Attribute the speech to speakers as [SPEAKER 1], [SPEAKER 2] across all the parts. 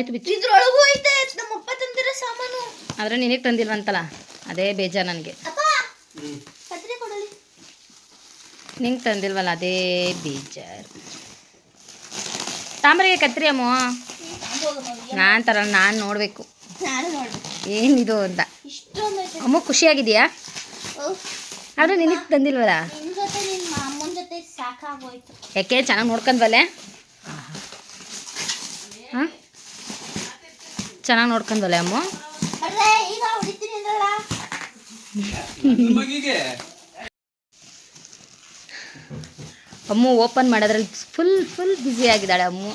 [SPEAKER 1] ಆಯ್ತು ಬಿಚ್ಚು.
[SPEAKER 2] ಇದ್ರೊಳಗೂ ಐತೆ ತಂದಿರೋ ಸಾಮಾನು.
[SPEAKER 1] ಆದರೆ ನಿನಗೆ ತಂದಿಲ್ವಂತಲ್ಲ? ಅದೇ ಬೇಜಾರು ನನಗೆ. ನಿಂಗೆ ತಂದಿಲ್ವಲ್ಲ ಅದೇ ಬೇಜಾರು. ತಾಮ್ರಿಗೆ ಕತ್ರಿ ಅಮ್ಮ? ನಾನು ತರ ನಾನು ನೋಡಬೇಕು. ಏನಿದು ಅಂತ? ಅಮ್ಮ ಖುಷಿಯಾಗಿದೆಯಾ? ಆದ್ರೆ ನಿನಗೆ ತಂದಿಲ್ವಲ್ಲ? ಯಾಕೆ ಚೆನ್ನಾಗಿ ನೋಡ್ಕೊಂಡ್ವಲ್ಲೇ ಚೆನ್ನಾಗಿ ನೋಡ್ಕೊಂಡಲ್ಲ ಅಮ್ಮ?
[SPEAKER 2] ಅಮ್ಮ ಈಗ ಹೊಡಿತೀನಿ ಅಂದ್ರಲ್ಲ
[SPEAKER 3] ಮಗಿಗೆ.
[SPEAKER 1] ಅಮ್ಮು ಓಪನ್ ಮಾಡೋದ್ರಲ್ಲಿ ಫುಲ್ ಫುಲ್ ಬ್ಯುಸಿ ಆಗಿದ್ದಾಳೆ ಅಮ್ಮು.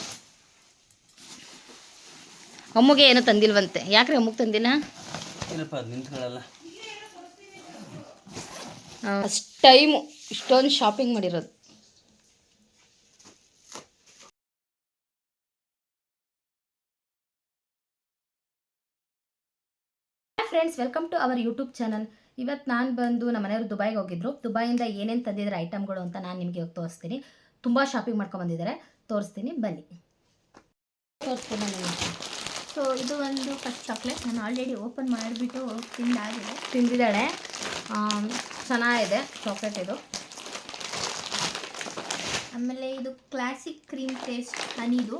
[SPEAKER 1] ಅಮ್ಮಗೆ ಏನು ತಂದಿಲ್ವಂತೆ? ಯಾಕ್ರಿ ಅಮ್ಮಗೆ ತಂದಿಲ್ಲ? ಅಷ್ಟು ಟೈಮು ಇಷ್ಟೊಂದು ಶಾಪಿಂಗ್ ಮಾಡಿರೋದು. Friends welcome to our YouTube channel ಇವತ್ತು ನಾನು ಬಂದು ನಮ್ಮ ಮನೆಯವರು ದುಬೈಗೆ ಹೋಗಿದ್ರು. ದುಬೈಯಿಂದ ಏನೇನು ತಂದಿದ್ದಾರೆ ಐಟಮ್ಗಳು ಅಂತ ನಾನು ನಿಮಗೆ ಇವತ್ತು ತೋರಿಸ್ತೀನಿ. ತುಂಬ ಶಾಪಿಂಗ್ ಮಾಡ್ಕೊಂಬಂದಿದ್ದಾರೆ. ತೋರಿಸ್ತೀನಿ, ಬನ್ನಿ. ತೋರಿಸ್ತೀನಿ
[SPEAKER 2] ಸೊ ಇದು ಒಂದು ಫಸ್ಟ್ ಚಾಕ್ಲೇಟ್ ನಾನು ಆಲ್ರೆಡಿ ಓಪನ್ ಮಾಡಿಬಿಟ್ಟು ತಿಂದಾಗಿದೆ.
[SPEAKER 1] ತಿಂದಿದ್ದಾಳೆ. ಚೆನ್ನಾಗಿದೆ ಚಾಕ್ಲೇಟ್ ಇದು.
[SPEAKER 2] ಆಮೇಲೆ ಇದು ಕ್ಲಾಸಿಕ್ ಕ್ರೀಮ್ ಟೇಸ್ಟ್ ಹನಿದು.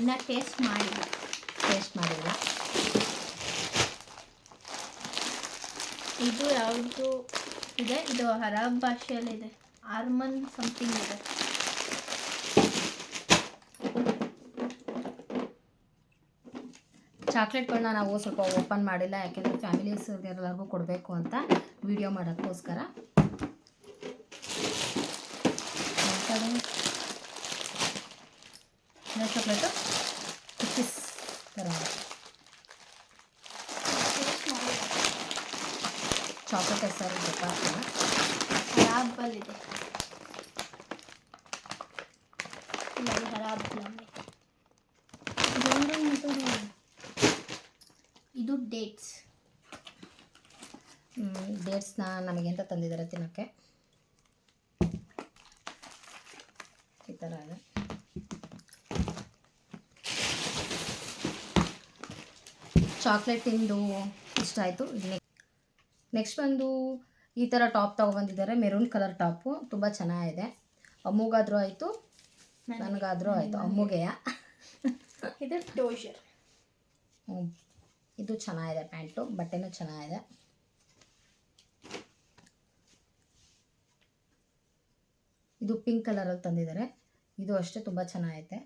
[SPEAKER 2] ಇನ್ನು ಟೇಸ್ಟ್ ಮಾಡಿಲ್ಲ.
[SPEAKER 1] ಟೇಸ್ಟ್ ಮಾಡಿಲ್ಲ.
[SPEAKER 2] ಇದು ಯಾವುದು ಇದೆ? ಇದು ಅರಬ್ ಭಾಷೆಯಲ್ಲಿದೆ ಆರ್ಮನ್ ಸಮಥಿಂಗ್ ಇದೆ.
[SPEAKER 1] ಚಾಕ್ಲೇಟ್ಗಳನ್ನ ನಾವು ಸ್ವಲ್ಪ ಓಪನ್ ಮಾಡಿಲ್ಲ, ಯಾಕೆಂದರೆ ಫ್ಯಾಮಿಲೀಸ್ ಎಲ್ಲರಿಗೂ ಕೊಡಬೇಕು ಅಂತ ವಿಡಿಯೋ ಮಾಡೋಕ್ಕೋಸ್ಕರ. ಚಾಕ್ಲೇಟು ಕುಕ್ಕೀಸ್ ಥರ
[SPEAKER 2] ಟೇಸ್ಟ್ ಮಾಡಿಲ್ಲ
[SPEAKER 1] ಹೆಸರು ಗೊತ್ತಾಗ್ತಿಲ್ಲ
[SPEAKER 2] ಹರಾಬಲ್ಲಿದೆ ಇದು. ಹರಾಬ್ ಡೇಟ್ಸ್
[SPEAKER 1] ಡೇಟ್ಸ್ನ ನಮಗೆ ಅಂತ ತಂದಿದ್ದಾರೆ ತಿನ್ನೋಕ್ಕೆ? ಈ ಥರ ಇದೆ. ಚಾಕ್ಲೇಟ್ ತಿಂದು ಇಷ್ಟ ಆಯಿತು. ನೆಕ್ಸ್ಟ್ ಬಂದು ಈ ಥರ ಟಾಪ್ ತೊಗೊಬಂದಿದ್ದಾರೆ. ಮೆರೂನ್ ಕಲರ್ ಟಾಪು ತುಂಬ ಚೆನ್ನಾಗಿದೆ. ಅಮ್ಮಗಾದರೂ ಆಯಿತು ನನಗಾದರೂ ಆಯಿತು. ಅಮ್ಮಗೆಯ?
[SPEAKER 2] ಇದು ಟೋಷರ್
[SPEAKER 1] ಹ್ಮ್. ಇದು ಚೆನ್ನಾಗಿದೆ ಪ್ಯಾಂಟು ಬಟ್ಟೆನೂ ಚೆನ್ನಾಗಿದೆ. ಇದು ಪಿಂಕ್ ಕಲರಲ್ಲಿ ತಂದಿದ್ದಾರೆ. ಇದು ಅಷ್ಟೇ ತುಂಬ ಚೆನ್ನಾಗೈತೆ.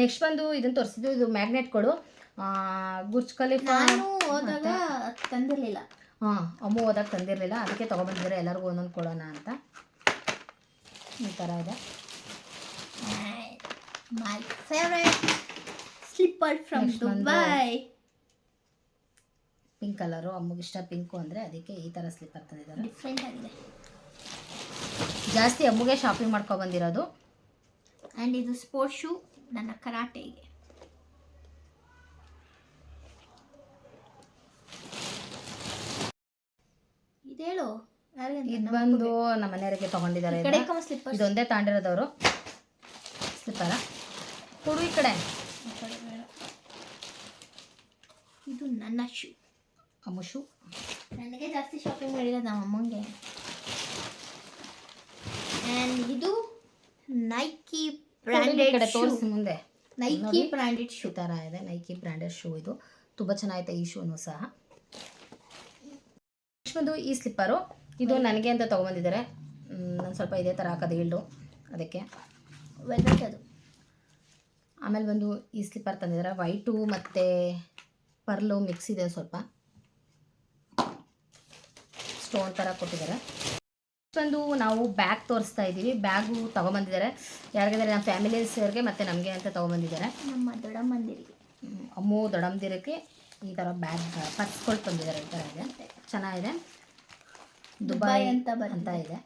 [SPEAKER 1] ನೆಕ್ಸ್ಟ್ ಬಂದು ಇದನ್ನು ತೋರಿಸಿದ್ದು ಇದು ಮ್ಯಾಗ್ನೆಟ್ಗಳು ಗುರ್ಜ್ ಖಲೀಫಾ
[SPEAKER 2] ನಾನು ಹೋದಾಗ ತಂದಿರಲಿಲ್ಲ.
[SPEAKER 1] ಹಾಂ ಅಮ್ಮ ಹೋದಾಗ ತಂದಿರಲಿಲ್ಲ. ಅದಕ್ಕೆ ತೊಗೊಬಂದಿದ್ದಾರೆ ಎಲ್ಲರಿಗೂ ಒಂದೊಂದು ಕೊಡೋಣ ಅಂತ. ಈ ಥರ ಇದೆ.
[SPEAKER 2] My favourite slipper from Dubai
[SPEAKER 1] pink colour ಅಮ್ಮಗೆ ಇಷ್ಟ ಪಿಂಕು ಅಂದರೆ ಅದಕ್ಕೆ ಈ ಥರ ಸ್ಲಿಪ್ಪರ್ ತಂದಿದ್ದಾರೆ.
[SPEAKER 2] ಡಿಫ್ರೆಂಟ್ ಆಗಿದೆ.
[SPEAKER 1] ಜಾಸ್ತಿ ಅಮ್ಮಗೆ ಶಾಪಿಂಗ್ ಮಾಡ್ಕೊಬಂದಿರೋದು
[SPEAKER 2] ಆ್ಯಂಡ್ ಇದು ಸ್ಪೋರ್ಟ್ಸ್ ಶೂ ನನ್ನ ಕರಾಟೆಗೆ. ಇದೇಳು?
[SPEAKER 1] ಇದು ಬಂದು ನಮ್ಮ ಮನೆಯವರಿಗೆ ತಗೊಂಡಿದ್ದಾರೆ
[SPEAKER 2] ಕಡೆ. ಸ್ಲಿಪ್ಪರ್
[SPEAKER 1] ಇದೊಂದೇ ತಾಂಡಿರೋದವರು. ಸ್ಲಿಪ್ಪರ ಕೊಡು ಈ ಕಡೆ.
[SPEAKER 2] ಇದು ನನ್ನ ಶೂ
[SPEAKER 1] ಅಮ್ಮ ಶೂ
[SPEAKER 2] ನನಗೆ ಜಾಸ್ತಿ ಶಾಪಿಂಗ್ ಮಾಡಿಲ್ಲ ನಮ್ಮ ಅಮ್ಮಂಗೆ. ಆ್ಯಂಡ್ ಇದು ನೈಕಿ ಬ್ರ್ಯಾಂಡೆಡ್
[SPEAKER 1] ಕಡೆ ತೋರಿಸಿ ಮುಂದೆ.
[SPEAKER 2] ನೈಕಿ. ಬ್ರ್ಯಾಂಡೆಡ್
[SPEAKER 1] ಶೂ ಥರ ಇದೆ. ನೈಕಿ ಬ್ರ್ಯಾಂಡೆಡ್ ಶೂ ಇದು. ತುಂಬ ಚೆನ್ನಾಗಿದೆ ಈ ಶೂನು ಸಹ. ನೆಕ್ಸ್ಟ್ ಈ ಸ್ಲಿಪ್ಪರು ಇದು ನನಗೆ ಅಂತ ತೊಗೊಂಬಂದಿದ್ದಾರೆ. ನಾನು ಸ್ವಲ್ಪ ಇದೇ ಥರ ಹಾಕೋದು ಅದಕ್ಕೆ.
[SPEAKER 2] ವೆಲ್ವೆಟ್ ಅದು.
[SPEAKER 1] ಆಮೇಲೆ ಬಂದು ಈ ಸ್ಲಿಪ್ಪರ್ ತಂದಿದ್ದಾರೆ. ವೈಟು ಮತ್ತು ಪರ್ಲು ಮಿಕ್ಸ್ ಇದೆ ಸ್ವಲ್ಪ. ಸ್ಟೋನ್ ಥರ ಕೊಟ್ಟಿದ್ದಾರೆ. ಒಂದು ನಾವು ಬ್ಯಾಗ್ ತೋರಿಸ್ತಾ ಇದ್ದೀವಿ. ಬ್ಯಾಗು ತೊಗೊಂಬಂದಿದ್ದಾರೆ. ಯಾರಿಗಾದ್ರೆ ನಮ್ಮ ಅವರಿಗೆ ಮತ್ತು ನಮಗೆ ಅಂತ ತೊಗೊಂಬಂದಿದ್ದಾರೆ.
[SPEAKER 2] ನಮ್ಮ ದೊಡ್ಡಮ್ಮಂದಿರಿಗೆ.
[SPEAKER 1] ಅಮ್ಮು ದೊಡ್ಡಮ್ದಿರಕ್ಕೆ ಈ ಥರ ಬ್ಯಾಗ್ ಪರ್ಸ್ಗಳು ತಂದಿದ್ದಾರೆ ಈ ಥರ ಇದೆ. ಚೆನ್ನಾಗಿದೆ. ದುಬೈ
[SPEAKER 2] ದುಬೈ ಅಂತ
[SPEAKER 1] ಅಂತ ಇದೆ.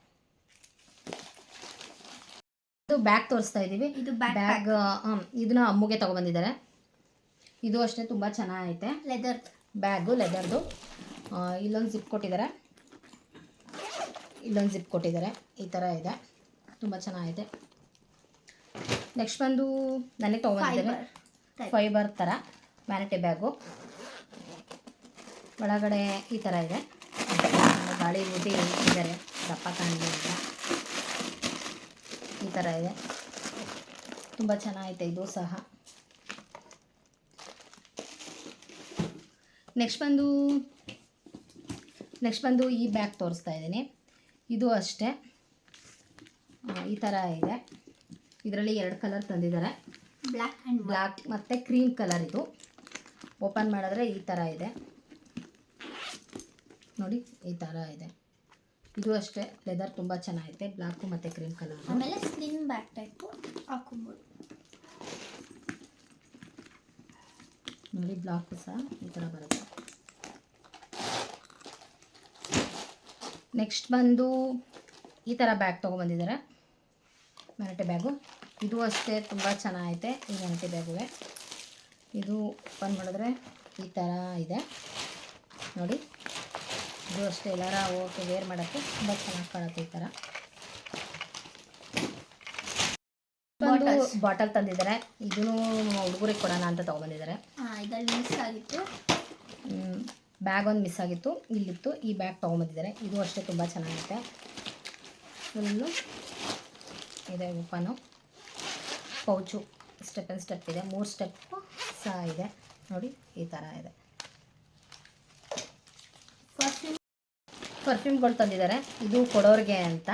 [SPEAKER 1] ಇದು ಬ್ಯಾಗ್ ತೋರಿಸ್ತಾ ಇದ್ದೀವಿ.
[SPEAKER 2] ಇದು ಬ್ಯಾಗ್
[SPEAKER 1] ಬ್ಯಾಗ್ ಇದನ್ನ ಅಮ್ಮಗೆ ತೊಗೊಬಂದಿದ್ದಾರೆ. ಇದು ಅಷ್ಟೇ ತುಂಬ ಚೆನ್ನಾಗೈತೆ.
[SPEAKER 2] ಲೆದರ್
[SPEAKER 1] ಬ್ಯಾಗು ಲೆದರ್ದು ಇಲ್ಲೊಂದು ಜಿಪ್ ಕೊಟ್ಟಿದ್ದಾರೆ. ಇಲ್ಲೊಂದು ಜಿಪ್ ಕೊಟ್ಟಿದ್ದಾರೆ. ಈ ಥರ ಇದೆ. ತುಂಬ ಚೆನ್ನಾಗಿದೆ ನೆಕ್ಸ್ಟ್ ಬಂದು ನನಗೆ ತೊಗೊಂಡಿದ್ದೇನೆ
[SPEAKER 2] ಫೈಬರ್
[SPEAKER 1] ಥರ ಮ್ಯಾನಿಟಿ ಬ್ಯಾಗು ಒಳಗಡೆ ಈ ಥರ ಇದೆ. ಗಾಳಿ ಊದಿ ಇದ್ದಾರೆ ದಪ್ಪ ಕಾಣಲಿಲ್ಲ ಈ ಥರ ಇದೆ. ತುಂಬ ಚೆನ್ನಾಗೈತೆ. ಇದು ಸಹ. ನೆಕ್ಸ್ಟ್ ಬಂದು ನೆಕ್ಸ್ಟ್ ಬಂದು ಈ ಬ್ಯಾಗ್ ತೋರಿಸ್ತಾ ಇದ್ದೀನಿ. ಇದು ಅಷ್ಟೇ. ಈ ಥರ ಇದೆ. ಇದರಲ್ಲಿ ಎರಡು ಕಲರ್ ತಂದಿದ್ದಾರೆ.
[SPEAKER 2] ಬ್ಲ್ಯಾಕ್ ಆ್ಯಂಡ್
[SPEAKER 1] ಬ್ಲ್ಯಾಕ್ ಮತ್ತು ಕ್ರೀಮ್ ಕಲರ್ ಇದು. ಓಪನ್ ಮಾಡಿದ್ರೆ ಈ ಥರ ಇದೆ. ನೋಡಿ ಈ ಥರ ಇದೆ. ಇದು ಅಷ್ಟೇ. ಲೆದರ್ ತುಂಬ ಚೆನ್ನಾಗಿದೆ ಬ್ಲ್ಯಾಕು ಮತ್ತು ಕ್ರೀಮ್ ಕಲರ್
[SPEAKER 2] ಆಮೇಲೆ ಸ್ಲಿಮ್ ಬ್ಯಾಕ್ ಟೈಪು ಹಾಕೊಬೋದು.
[SPEAKER 1] ನೋಡಿ ಬ್ಲಾಕು ಸಹ ಈ ಥರ ಬರುತ್ತೆ. ನೆಕ್ಸ್ಟ್ ಬಂದು ಈ ಥರ ಬ್ಯಾಗ್ ತೊಗೊಂಬಂದಿದ್ದಾರೆ ಮರಟೆ ಬ್ಯಾಗು ಇದು ಅಷ್ಟೇ ತುಂಬ ಚೆನ್ನಾಗೈತೆ. ಈ ಮರಟೆ ಬ್ಯಾಗುವೆ ಇದು ಓಪನ್ ಮಾಡಿದ್ರೆ ಈ ಥರ ಇದೆ. ನೋಡಿ. ಇದು ಅಷ್ಟೇ. ಎಲ್ಲಾರ ಓಕೆ ವೇರ್ ಮಾಡೋಕ್ಕೆ ತುಂಬ ಚೆನ್ನಾಗಿ ಕಾಣುತ್ತೆ ಈ ಥರ ಒಂದು ಬಾಟಲ್ ತಂದಿದ್ದಾರೆ. ಇದೂ ಹುಡುಗರಿಗೆ ಕೊಡೋಣ ಅಂತ ತೊಗೊಂಬಂದಿದ್ದಾರೆ ಬ್ಯಾಗ್ ಒಂದು ಮಿಸ್ ಆಗಿತ್ತು. ಇಲ್ಲಿತ್ತು. ಈ ಬ್ಯಾಗ್ ತೊಗೊಂಬಂದಿದ್ದಾರೆ ಇದು ಅಷ್ಟೇ ತುಂಬ ಚೆನ್ನಾಗಿದೆ ಫುಲ್ಲು ಇದೆ ಉಪನು ಪೌಚು ಸ್ಟೆಪ್ ಆ್ಯಂಡ್ ಸ್ಟೆಪ್ ಇದೆ. ಮೂರು ಸ್ಟೆಪ್ಪು ಸಹ ಇದೆ. ನೋಡಿ, ಈ ಥರ ಇದೆ.
[SPEAKER 2] ಪರ್ಫ್ಯೂಮ್
[SPEAKER 1] ಪರ್ಫ್ಯೂಮ್ಗಳು ತಂದಿದ್ದಾರೆ. ಇದು ಕೊಡೋರಿಗೆ ಅಂತ.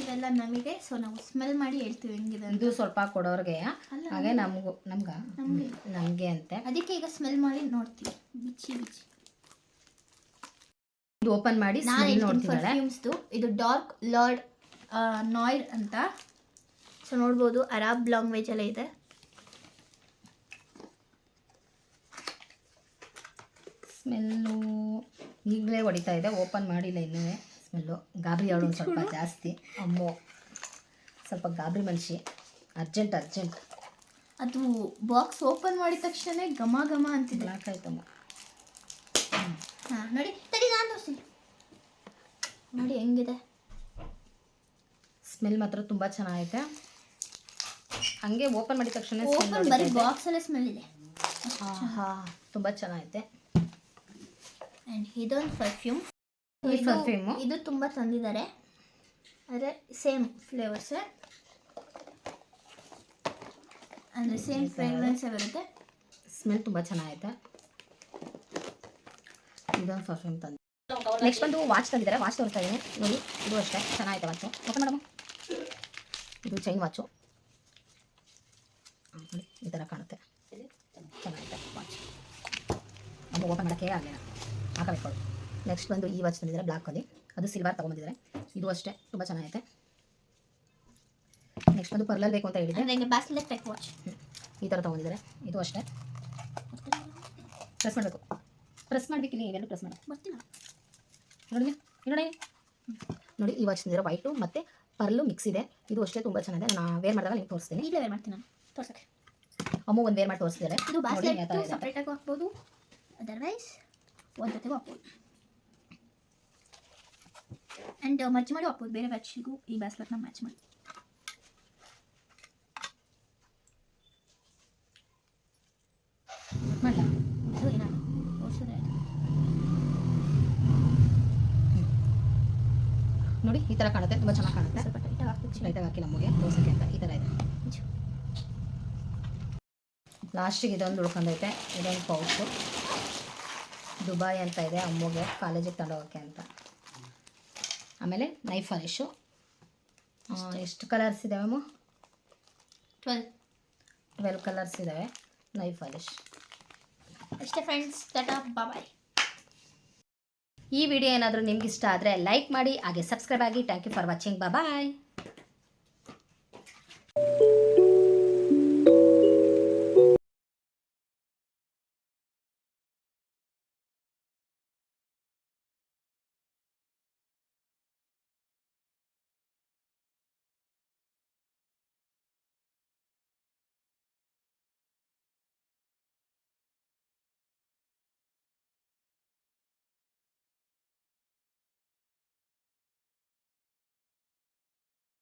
[SPEAKER 2] ಇದೆಲ್ಲ ನಮಗೆ ಸೊ ನಾವು ಸ್ಮೆಲ್ ಮಾಡಿ ಹೇಳ್ತೀವಿ ಹೆಂಗಿದೆ
[SPEAKER 1] ಇದು ಸ್ವಲ್ಪ ಕೊಡೋರ್ಗೆ ಹಾಗೆ ನಮಗೂ. ನಮ್ಗೆ
[SPEAKER 2] ನಮ್ಗೆ.
[SPEAKER 1] ಅಂತೆ.
[SPEAKER 2] ಅದಕ್ಕೆ ಈಗ ಸ್ಮೆಲ್ ಮಾಡಿ ನೋಡ್ತೀವಿ. ಬಿಚ್ಚಿ ಬಿಚ್ಚಿ.
[SPEAKER 1] ಇದು ಓಪನ್ ಮಾಡಿ
[SPEAKER 2] ನಾನು
[SPEAKER 1] ಸ್ಮೆಲ್
[SPEAKER 2] ಹೇಳ್ತೀನಿ
[SPEAKER 1] ನೋಡ್ತಿದ್ದಾಳೆ.
[SPEAKER 2] ಪರ್ಫ್ಯೂಮ್ಸ್ದು ಇದು ಡಾರ್ಕ್ ಲಾರ್ಡ್ ನಾಯ್ಡ್ ಅಂತ. ಸೊ ನೋಡ್ಬೋದು ಅರಾಬ್ ಲ್ಯಾಂಗ್ವೇಜಲ್ಲೇ ಇದೆ.
[SPEAKER 1] ಸ್ಮೆಲ್ಲು ಈಗಲೇ ಹೊಡಿತಾ ಇದೆ ಓಪನ್ ಮಾಡಿಲ್ಲ ಇನ್ನೂ ಸ್ಮೆಲ್ಲು. ಗಾಬರಿ ಅವಳು ಸ್ವಲ್ಪ ಜಾಸ್ತಿ. ಅಮ್ಮ. ಸ್ವಲ್ಪ ಗಾಬರಿ ಮನುಷ್ಯ ಅರ್ಜೆಂಟ್ ಅರ್ಜೆಂಟ್.
[SPEAKER 2] ಅದು ಬಾಕ್ಸ್ ಓಪನ್ ಮಾಡಿದ ತಕ್ಷಣ ಘಮ ಘಮ ಅಂತಿದೆ.
[SPEAKER 1] ಬ್ಲಾಕ್ ಆಯ್ತಮ್ಮ.
[SPEAKER 2] ಹಾಂ ನೋಡಿ. ತಡಿ ನಾನು ತೋರಿಸ್ತೀನಿ. ನೋಡಿ ಹೆಂಗಿದೆ?
[SPEAKER 1] ಸ್ಮೆಲ್ ಮಾತ್ರ ತುಂಬ ಚೆನ್ನಾಗೈತೆ. ಹಂಗೆ ಓಪನ್ ಮಾಡಿದ ತಕ್ಷಣ
[SPEAKER 2] ಓಪನ್ ಬರೀ ಬಾಕ್ಸಲ್ಲೇ ಸ್ಮೆಲ್ ಇದೆ.
[SPEAKER 1] ಆಹಾ ತುಂಬ ಚೆನ್ನಾಗೈತೆ.
[SPEAKER 2] ಆ್ಯಂಡ್ ಇದೊಂದು ಪರ್ಫ್ಯೂಮ್
[SPEAKER 1] ಈ perfume?
[SPEAKER 2] ಇದು ತುಂಬ ತಂದಿದ್ದಾರೆ. ಆದರೆ ಸೇಮ್ ಫ್ಲೇವರ್ಸ್ ಅಂದರೆ ಸೇಮ್ ಫ್ರೇಗ್ರೆನ್ಸೇ ಬರುತ್ತೆ.
[SPEAKER 1] ಸ್ಮೆಲ್ ತುಂಬ ಚೆನ್ನಾಗೈತೆ. ಇದೊಂದು ಪರ್ಫ್ಯೂಮ್ ತಂದು ನೆಕ್ಸ್ಟ್ ಬಂದು ವಾಚ್ ತಂದಿದ್ದಾರೆ. ವಾಚ್ ತೋರಿಸ್ತಾ ಇದ್ದೀನಿ ನೋಡಿ ಇದು ಅಷ್ಟೇ. ಚೆನ್ನಾಗೈತೆ ವಾಚು ಓಕೆ ಮೇಡಮ್ ಇದು ಚೈನ್ ವಾಚು ನೋಡಿ ಈ ಥರ ಕಾಣುತ್ತೆ. ಚೆನ್ನಾಗೈತೆ ವಾಚ್ ಅದು ಓಪನ್ ಮಾಡೋಕ್ಕೆ ಆಗಲಿಲ್ಲ. ಹಾಕಬೇಕು. ನೆಕ್ಸ್ಟ್ ಬಂದು ಈ ವಾಚ್ ತಂದಿದ್ದಾರೆ ಬ್ಲ್ಯಾಕಲ್ಲಿ ಅದು ಸಿಲ್ವರ್ ತೊಗೊಂಬಂದಿದ್ದಾರೆ ಇದು ಅಷ್ಟೇ ತುಂಬ ಚೆನ್ನಾಗೈತೆ. ನೆಕ್ಸ್ಟ್ ಬಂದು ಪರ್ಲಲ್ ಬೇಕು ಅಂತ ಹೇಳಿದೆ
[SPEAKER 2] ಟೈಪ್ ವಾಚ್
[SPEAKER 1] ಈ ಥರ ತೊಗೊಂಡಿದ್ದಾರೆ. ಇದು ಅಷ್ಟೇ. ಪ್ರೆಸ್ ಮಾಡಬೇಕು. ಪ್ರೆಸ್ ಮಾಡಬೇಕಿಲ್ಲ ಇವೆಲ್ಲ ಪ್ರೆಸ್ ಮಾಡಿ
[SPEAKER 2] ಬರ್ತೀನಿ
[SPEAKER 1] ನೋಡಿ ನೋಡಿ ನೋಡಿ ಈ ವಾಚ್ ತಂದಿರೋ ವೈಟು ಮತ್ತು ಪರ್ಲು ಮಿಕ್ಸ್ ಇದೆ. ಇದು ಅಷ್ಟೇ ತುಂಬ ಚೆನ್ನಾಗಿದೆ. ನಾನು ವೇರ್ ಮಾಡಿದಾಗ ನಿಮ್ಗೆ ತೋರಿಸ್ತೀನಿ.
[SPEAKER 2] ಈಗಲೇ ವೇರ್ ಮಾಡ್ತೀನಿ ನಾನು. ತೋರ್ಸಕ್ಕೆ.
[SPEAKER 1] ಅಮ್ಮ ಒಂದು ವೇರ್ ಮಾಡಿ ತೋರಿಸ್ತಿದ್ದಾರೆ.
[SPEAKER 2] ಇದು
[SPEAKER 1] ಇದೆ.
[SPEAKER 2] ಸಪ್ರೇಟಾಗಿ ಹಾಕ್ಬೋದು. ಅದರ್ವೈಸ್ ಒಂದು ಜೊತೆಗೂ ಹಾಕ್ಬೋದು. ಆ್ಯಂಡ್ ಮಜ್ಜಿ ಮಾಡಿ ಹಾಕ್ಬೋದು ಬೇರೆ ಬ್ಯಾಚಿಗೂ ಈ ಬ್ಯಾಸ್ಲೆಟ್ನ ಮ್ಯಾಚ್ ಮಾಡಿ.
[SPEAKER 1] ಮಾಡಲ?
[SPEAKER 2] ಅದು ಏನಾಗ ತೋರಿಸಿದ್ರೆ ಆಯ್ತು?
[SPEAKER 1] ನೋಡಿ ಈ ಥರ ಕಾಣುತ್ತೆ ತುಂಬ ಚೆನ್ನಾಗಿ ಕಾಣುತ್ತೆ.
[SPEAKER 2] ಸ್ವಲ್ಪ ಟೈಟಾಗಿ ಹಾಕ್ಬೇಕು.
[SPEAKER 1] ಹಾಕಿ ನಮಗೆ ದೋಸೆಗೆ ಅಂತ ಈ ಥರ ಇದೆ. ಲಾಸ್ಟಿಗೆ ಇದೊಂದು ಉಳ್ಕೊಂಡೈತೆ ಇದೊಂದು ಪೌಚು ದುಬಾಯ್ ಅಂತ ಇದೆ ಅಮ್ಮಗೆ ಕಾಲೇಜಿಗೆ ತಗೊಂಡೋಗೋಕ್ಕೆ ಅಂತ. ಆಮೇಲೆ ನೈಫ್ ಪಾಲಿಶು ಎಷ್ಟು ಕಲರ್ಸ್ ಇದ್ದಾವೆ ಅಮ್ಮ?
[SPEAKER 2] ಟ್ವೆಲ್
[SPEAKER 1] ಟ್ವೆಲ್ ಕಲರ್ಸ್ ಇದ್ದಾವೆ ನೈಫ್ ಪಾಲಿಶ್
[SPEAKER 2] ಅಷ್ಟೇ ಫ್ರೆಂಡ್ಸ್ ಟಾಟಾ ಬಾಯ್
[SPEAKER 1] ಈ ವಿಡಿಯೋ ಏನಾದರೂ ನಿಮ್ಗೆ ಇಷ್ಟ ಆದರೆ ಲೈಕ್ ಮಾಡಿ ಹಾಗೆ ಸಬ್ಸ್ಕ್ರೈಬ್ ಆಗಿ. Thank you for watching bye